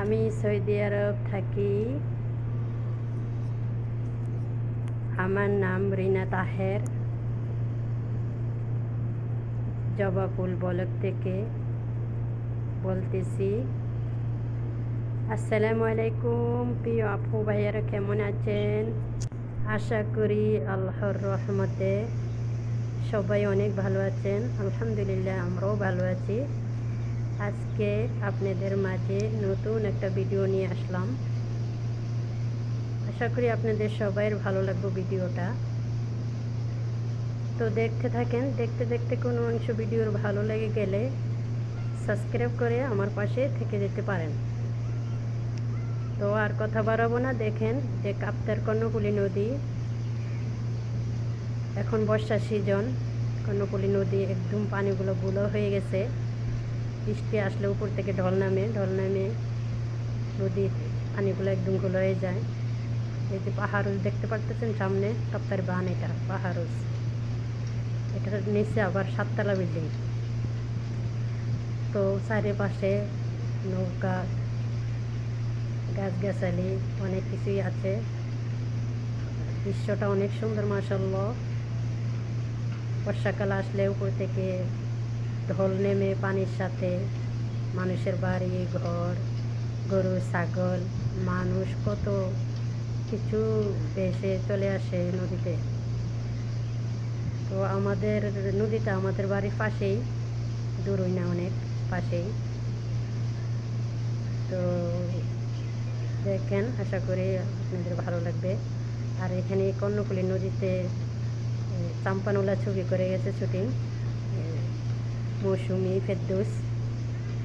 আমি সৌদি আরব থাকি। আমার নাম রিনা তাহের। জবাপুল বলক থেকে বলতেছি। আসসালামু আলাইকুম, প্রিয় আপু ভাইয়ারা কেমন আছেন? আশা করি আল্লাহর রহমতে সবাই অনেক ভালো আছেন। আলহামদুলিল্লাহ, আমরাও ভালো আছি। আজকে আপনাদের মাঝে নতুন একটা ভিডিও নিয়ে আসলাম। আশা করি আপনাদের সবাই ভালো লাগবে ভিডিওটা। তো দেখতে থাকেন, দেখতে দেখতে কোনো অংশ ভিডিওর ভালো লেগে গেলে সাবস্ক্রাইব করে আমার পাশে থেকে যেতে পারেন। তো আর কথা বাড়াবো না, দেখেন যে কাপ্তার কর্ণকুলি নদী, এখন বর্ষার সিজন কর্ণকুলি নদী একদম পানিগুলো বুলো হয়ে গেছে। বৃষ্টি আসলে উপর থেকে ঢল নামে ঢল নামে নদীর পানিগুলো একদমগুলো হয়ে যায়। এই যে পাহাড়ুস দেখতে পারতেছেন সামনে কাপ্তার বান এটা পাহাড়ুস এটার নিচে আবার সাততলা বিল্ডিং তো চারিপাশে নৌকা, গাছগাছালি, অনেক কিছুই আছে। দৃশ্যটা অনেক সুন্দর মাসাল্লাহ বর্ষাকাল আসলে উপর থেকে ঢল নেমে পানির সাথে মানুষের বাড়ি, ঘর, গরু, ছাগল, মানুষ কত কিছু ভেসে চলে আসে নদীতে। তো আমাদের নদীটা আমাদের বাড়ির পাশেই দূরই না অনেক, পাশেই। তো দেখেন, আশা করি আপনাদের ভালো লাগবে। আর এখানে কর্ণফুলী নদীতে চাম্পানোলা ছবি করে গেছে শুটিং। মৌসুমি ফেরদৌস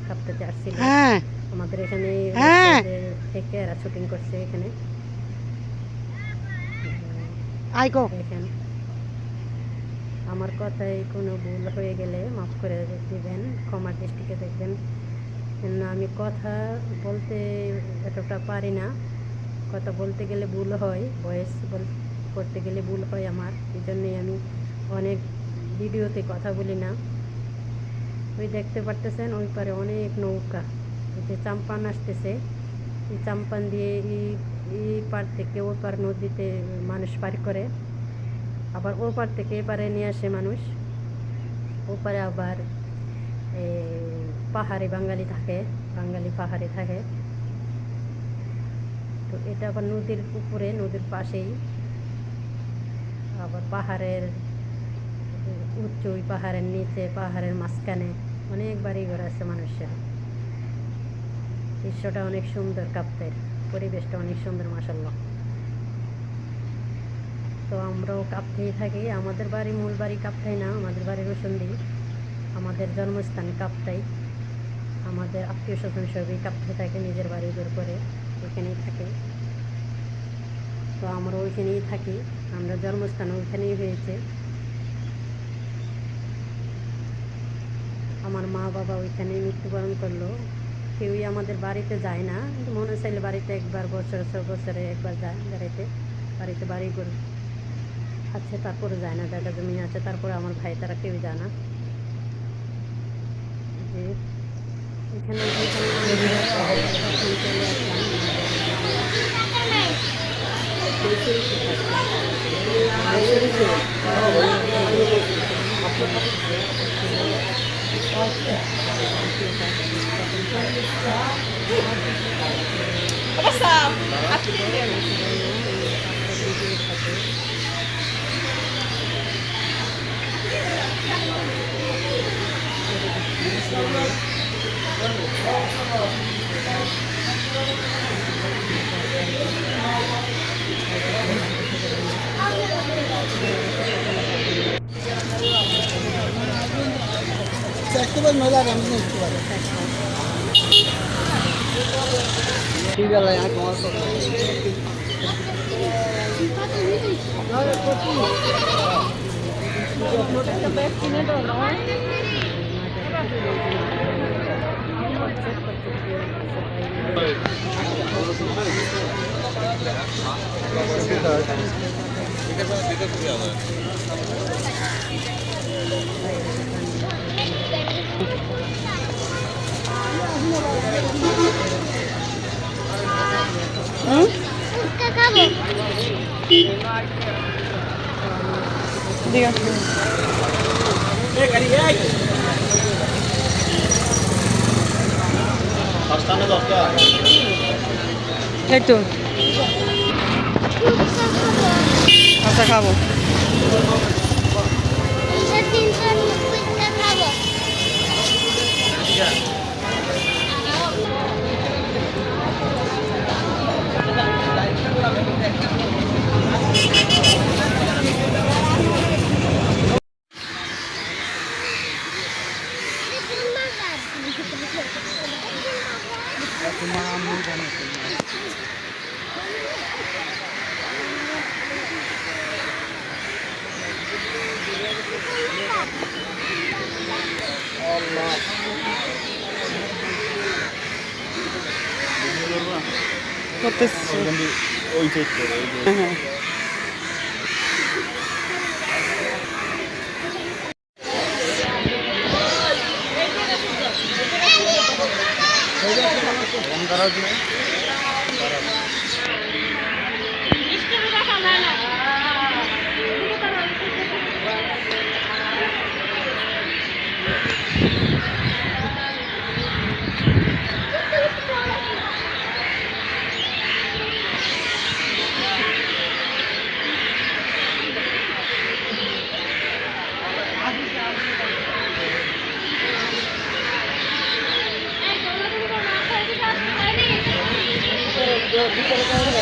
কাপ্তাতে আসছিল হ্যাঁ। আমাদের এখানে হ্যাঁ। থেকে এরা শুটিং করছে এখানে। আইকো দেখেন। আমার কথায় কোনো ভুল হয়ে গেলে মাফ করে দিবেন ক্ষমার দৃষ্টিকে দেখবেন। কেন আমি কথা বলতে এতটা পারি না। কথা বলতে গেলে ভুল হয় ভয়েস বল করতে গেলে ভুল হয় আমার। এই জন্যই আমি অনেক ভিডিওতে কথা বলি না। ওই দেখতে পারতেছেন ওই পারে অনেক নৌকা। যে চাম্পান আসতেছে, এই চাম্পান দিয়ে এই এই পার থেকে ওই পার নদীতে মানুষ পার করে। আবার ও পার থেকে এপারে নিয়ে আসে মানুষ। ওপারে আবার পাহাড়ে বাঙালি থাকে, বাঙালি পাহাড়ে থাকে। তো এটা আবার নদীর উপরে, নদীর পাশেই। আবার পাহাড়ের উচ্চ ওই পাহাড়ের নিচে, পাহাড়ের মাঝখানে অনেক বাড়ি ঘর আছে মানুষের। দৃশ্যটা অনেক সুন্দর কাপ্তের, পরিবেশটা অনেক সুন্দর মাসাল্লাহ তো আমরাও কাপ্তেই থাকি, আমাদের বাড়ি মূল বাড়ি কাপ্তাই না, আমাদের বাড়ি রসুন্দি আমাদের জন্মস্থান কাপ্তাই। আমাদের আত্মীয় স্বজন সবই কাপ্তাই থাকে, নিজের বাড়ি বের করে ওইখানেই থাকে। তো আমরা ওইখানেই থাকি, আমরা জন্মস্থান ওইখানেই হয়েছে। আমার মা বাবা ওইখানেই মৃত্যুবরণ করল। কেউই আমাদের বাড়িতে যায় না। মনে চাইলে বাড়িতে একবার বছর ছ বছরে একবার যায় বেড়াইতে। বাড়িতে বাড়ি করে। আছে, তারপরে যায় না, জায়গা জমি আছে। তারপরে আমার ভাই, তারা কেউ যায় না। এখানে আমরা এখন চলে হলে আর আমি নিতে পারি ঠিক আছে এই তো আচ্ছা খাব। ওই চেক করে ওই যে। হ্যাঁ। ফোন করার জন্য। ¿Qué?